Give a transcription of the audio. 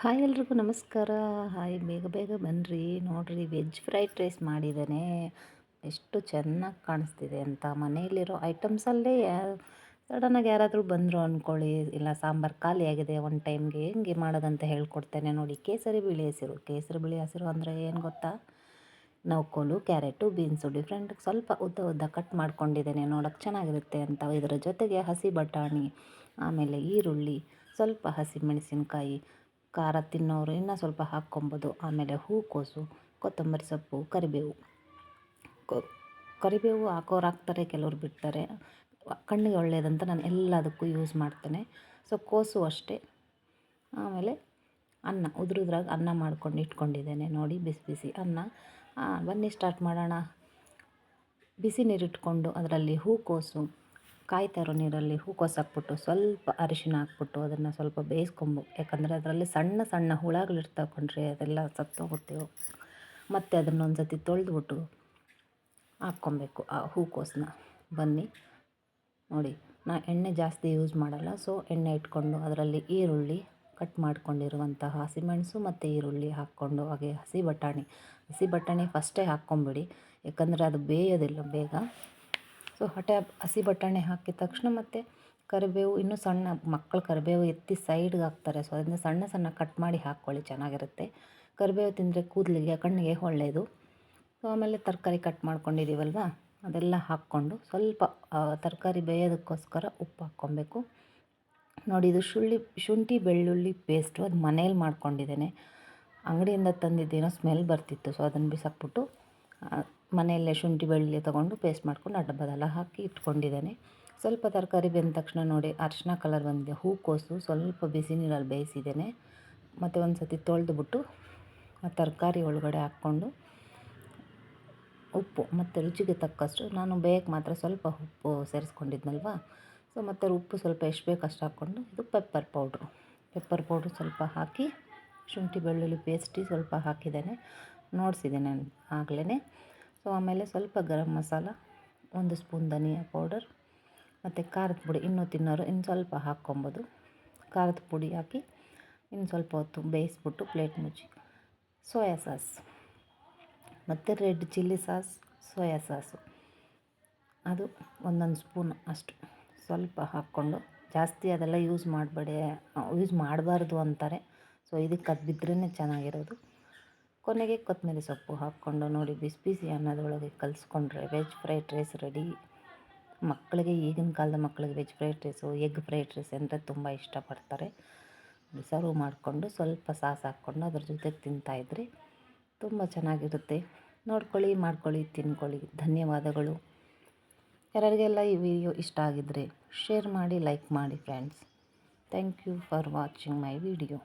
Hi ಎಲ್ರಿಗೂ ನಮಸ್ಕಾರ. Hi, ಬೇಗ ಬೇಗ ಬನ್ನಿರಿ ನೋಡಿರಿ ವೆಜ್ ಫ್ರೈಡ್ ರೈಸ್ ಮಾಡಿದ್ದೇನೆ. ಎಷ್ಟು ಚೆನ್ನಾಗಿ ಕಾಣಿಸ್ತಿದೆ ಅಂತ. ಮನೆಯಲ್ಲಿರೋ ಐಟಮ್ಸಲ್ಲೇ ಸಡನ್ನಾಗಿ ಯಾರಾದರೂ ಬಂದರು ಅಂದ್ಕೊಳ್ಳಿ ಇಲ್ಲ, ಸಾಂಬಾರು ಖಾಲಿಯಾಗಿದೆ ಒಂದು ಟೈಮ್ಗೆ ಹೆಂಗೆ ಮಾಡೋದಂತ ಹೇಳ್ಕೊಡ್ತೇನೆ ನೋಡಿ. ಕೇಸರಿ ಬಿಳಿ ಹಸಿರು. ಕೇಸರಿ ಬಿಳಿ ಹಸಿರು ಅಂದರೆ ಏನು ಗೊತ್ತಾ? ನೌಕೋಲು ಕ್ಯಾರೆಟು, ಬೀನ್ಸು. ಡಿಫ್ರೆಂಟ್ ಸ್ವಲ್ಪ ಉದ್ದ ಉದ್ದ ಕಟ್ ಮಾಡ್ಕೊಂಡಿದ್ದೇನೆ. ನೋಡೋಕ್ಕೆ ಚೆನ್ನಾಗಿರುತ್ತೆ ಅಂತ. ಇದರ ಜೊತೆಗೆ ಹಸಿ ಬಟಾಣಿ, ಆಮೇಲೆ ಈರುಳ್ಳಿ, ಸ್ವಲ್ಪ ಹಸಿ ಮೆಣಸಿನ್ಕಾಯಿ ಖಾರ ತಿನ್ನೋರು ಇನ್ನೂ ಸ್ವಲ್ಪ ಹಾಕ್ಕೊಬೋದು. ಆಮೇಲೆ ಹೂಕೋಸು ಕೊತ್ತಂಬರಿ ಸೊಪ್ಪು, ಕರಿಬೇವು. ಕರಿಬೇವು ಹಾಕೋರು ಹಾಕ್ತಾರೆ, ಕೆಲವರು ಬಿಡ್ತಾರೆ. ಕಣ್ಣಿಗೆ ಒಳ್ಳೆಯದಂತ ನಾನು ಎಲ್ಲದಕ್ಕೂ ಯೂಸ್ ಮಾಡ್ತೇನೆ. ಸೊ ಕೋಸು ಅಷ್ಟೇ. ಆಮೇಲೆ ಅನ್ನ, ಉದುರುದ್ರಾಗ ಅನ್ನ ಮಾಡ್ಕೊಂಡು ಇಟ್ಕೊಂಡಿದ್ದೇನೆ ನೋಡಿ, ಬಿಸಿ ಬಿಸಿ ಅನ್ನ. ಬನ್ನಿ ಸ್ಟಾರ್ಟ್ ಮಾಡೋಣ. ಬಿಸಿ ನೀರಿಟ್ಕೊಂಡು ಅದರಲ್ಲಿ ಹೂಕೋಸು ಇರೋ ನೀರಲ್ಲಿ ಹೂಕೋಸು ಹಾಕ್ಬಿಟ್ಟು ಸ್ವಲ್ಪ ಅರಿಶಿನ ಹಾಕ್ಬಿಟ್ಟು ಅದನ್ನು ಸ್ವಲ್ಪ ಬೇಯಿಸ್ಕೊಂಬು. ಯಾಕಂದರೆ ಅದರಲ್ಲಿ ಸಣ್ಣ ಸಣ್ಣ ಹುಳಗಳಿರ್ತಾವೆ ಕಣ್ರಿ, ಅದೆಲ್ಲ ಸತ್ತೋಗುತ್ತೆ. ಮತ್ತು ಅದನ್ನೊಂದು ಸತಿ ತೊಳೆದ್ಬಿಟ್ಟು ಹಾಕ್ಕೊಬೇಕು ಆ ಹೂಕೋಸನ್ನ ಬನ್ನಿ, ನೋಡಿ, ನಾ ಎಣ್ಣೆ ಜಾಸ್ತಿ ಯೂಸ್ ಮಾಡಲ್ಲ. ಸೊ, ಎಣ್ಣೆ ಇಟ್ಕೊಂಡು ಅದರಲ್ಲಿ ಈರುಳ್ಳಿ ಕಟ್ ಮಾಡ್ಕೊಂಡಿರುವಂತಹ ಹಸಿಮೆಣಸು ಮತ್ತು ಈರುಳ್ಳಿ ಹಾಕ್ಕೊಂಡು, ಹಾಗೆ ಹಸಿ ಬಟಾಣಿ. ಹಸಿ ಬಟಾಣಿ ಫಸ್ಟೇ ಹಾಕ್ಕೊಂಬಿಡಿ. ಯಾಕಂದರೆ ಅದು ಬೇಯೋದಿಲ್ಲ ಬೇಗ. ಸೊ ಹಟೆ ಹಸಿ ಬಟಾಣಿ ಹಾಕಿದ ತಕ್ಷಣ ಮತ್ತು ಕರಿಬೇವು, ಇನ್ನೂ ಸಣ್ಣ ಮಕ್ಕಳು ಕರಿಬೇವು ಎತ್ತಿ ಸೈಡ್ಗೆ ಹಾಕ್ತಾರೆ. ಸೊ ಅದರಿಂದ ಸಣ್ಣ ಸಣ್ಣ ಕಟ್ ಮಾಡಿ ಹಾಕ್ಕೊಳ್ಳಿ ಚೆನ್ನಾಗಿರುತ್ತೆ. ಕರಿಬೇವು ತಿಂದರೆ ಕೂದಲಿಗೆ, ಕಣ್ಣಿಗೆ ಒಳ್ಳೆಯದು. ಸೊ ಆಮೇಲೆ ತರಕಾರಿ ಕಟ್ ಮಾಡ್ಕೊಂಡಿದ್ದೀವಲ್ವ ಅದೆಲ್ಲ ಹಾಕ್ಕೊಂಡು ಸ್ವಲ್ಪ ತರಕಾರಿ ಬೇಯೋದಕ್ಕೋಸ್ಕರ ಉಪ್ಪು ಹಾಕ್ಕೊಬೇಕು. ನೋಡಿ, ಇದು ಶುಳ್ಳಿ, ಶುಂಠಿ ಬೆಳ್ಳುಳ್ಳಿ ಪೇಸ್ಟು ಅದು ಮನೇಲಿ ಮಾಡ್ಕೊಂಡಿದ್ದೇನೆ. ಅಂಗಡಿಯಿಂದ ತಂದಿದ್ದೇನೋ ಸ್ಮೆಲ್ ಬರ್ತಿತ್ತು. ಸೊ ಅದನ್ನು ಬಿಸಾಕ್ಬಿಟ್ಟು ಮನೆಯಲ್ಲೇ ಶುಂಠಿ, ಬೆಳ್ಳುಳ್ಳಿ ತೊಗೊಂಡು ಪೇಸ್ಟ್ ಮಾಡ್ಕೊಂಡು ಅಡ್ಡ ಹಾಕಿ ಇಟ್ಕೊಂಡಿದ್ದೇನೆ. ಸ್ವಲ್ಪ ತರಕಾರಿ ಬೆಂದ ತಕ್ಷಣ ನೋಡಿ ಅರಿಶಿನ ಕಲರ್ ಬಂದಿದೆ. ಹೂಕೋಸು ಸ್ವಲ್ಪ ಬಿಸಿ ನೀರಲ್ಲಿ ಬೇಯಿಸಿದ್ದೇನೆ. ಮತ್ತು ಒಂದು ಸತಿ ತೊಳೆದುಬಿಟ್ಟು ಆ ತರಕಾರಿ ಒಳಗಡೆ ಹಾಕ್ಕೊಂಡು ಉಪ್ಪು ಮತ್ತು ರುಚಿಗೆ ತಕ್ಕಷ್ಟು ನಾನು ಬೇಯಕ್ಕೆ ಮಾತ್ರ ಸ್ವಲ್ಪ ಉಪ್ಪು ಸೇರಿಸ್ಕೊಂಡಿದ್ನಲ್ವ? ಸೊ ಮತ್ತು ಉಪ್ಪು ಸ್ವಲ್ಪ ಎಷ್ಟು ಬೇಕು ಅಷ್ಟು ಹಾಕ್ಕೊಂಡು ಇದು ಪೆಪ್ಪರ್ ಪೌಡ್ರು ಪೆಪ್ಪರ್ ಪೌಡ್ರು ಸ್ವಲ್ಪ ಹಾಕಿ ಶುಂಠಿ, ಬೆಳ್ಳುಳ್ಳಿ ಪೇಸ್ಟಿ ಸ್ವಲ್ಪ ಹಾಕಿದ್ದೇನೆ. ನೋಡಿಸಿದ್ದೇನೆ ಆಗಲೇ ಸೊ, ಆಮೇಲೆ ಸ್ವಲ್ಪ ಗರಂ ಮಸಾಲ, ಒಂದು ಸ್ಪೂನ್ ಧನಿಯಾ ಪೌಡರ್, ಮತ್ತು ಖಾರದ ಪುಡಿ ಇನ್ನೂ ತಿನ್ನೋರು ಇನ್ನು ಸ್ವಲ್ಪ ಹಾಕ್ಕೊಬೋದು. ಖಾರದ ಪುಡಿ ಹಾಕಿ ಇನ್ನು ಸ್ವಲ್ಪ ಹೊತ್ತು ಬೇಯಿಸ್ಬಿಟ್ಟು ಪ್ಲೇಟ್ ಮುಚ್ಚಿ. ಸೋಯಾ ಸಾಸ್, ಮತ್ತು red chilli sauce, soya sauce. ಅದು ಒಂದೊಂದು ಸ್ಪೂನ್ ಅಷ್ಟು ಸ್ವಲ್ಪ ಹಾಕ್ಕೊಂಡು, ಜಾಸ್ತಿ ಅದೆಲ್ಲ ಯೂಸ್ ಮಾಡಬೇಡಿ, ಯೂಸ್ ಮಾಡಬಾರ್ದು ಅಂತಾರೆ. ಸೊ, ಇದಕ್ಕೆ ಅದು ಬಿದ್ರೇ ಚೆನ್ನಾಗಿರೋದು. ಕೊನೆಗೆ ಕೊತ್ತಂಬರಿ ಸೊಪ್ಪು ಹಾಕ್ಕೊಂಡು ನೋಡಿ ಬಿಸಿ ಬಿಸಿ ಅನ್ನದೊಳಗೆ ಕಲಿಸ್ಕೊಂಡ್ರೆ ವೆಜ್ ಫ್ರೈಡ್ ರೈಸ್ ರೆಡಿ ಮಕ್ಕಳಿಗೆ ಈಗಿನ ಕಾಲದ ಮಕ್ಕಳಿಗೆ veg fried rice egg fried rice ಅಂದರೆ ತುಂಬ ಇಷ್ಟಪಡ್ತಾರೆ. ಸರ್ವ್ ಮಾಡಿಕೊಂಡು ಸ್ವಲ್ಪ ಸಾಸ್ ಹಾಕ್ಕೊಂಡು ಅದ್ರ ಜೊತೆಗೆ ತಿಂತಾಯಿದ್ರಿ ತುಂಬ ಚೆನ್ನಾಗಿರುತ್ತೆ. ನೋಡ್ಕೊಳ್ಳಿ, ಮಾಡ್ಕೊಳ್ಳಿ, ತಿನ್ಕೊಳ್ಳಿ. ಧನ್ಯವಾದಗಳು. ಯಾರಿಗೆಲ್ಲ ಈ ವಿಡಿಯೋ ಇಷ್ಟ ಆಗಿದ್ದರೆ ಶೇರ್ ಮಾಡಿ ಲೈಕ್ ಮಾಡಿ friends thank you for watching my video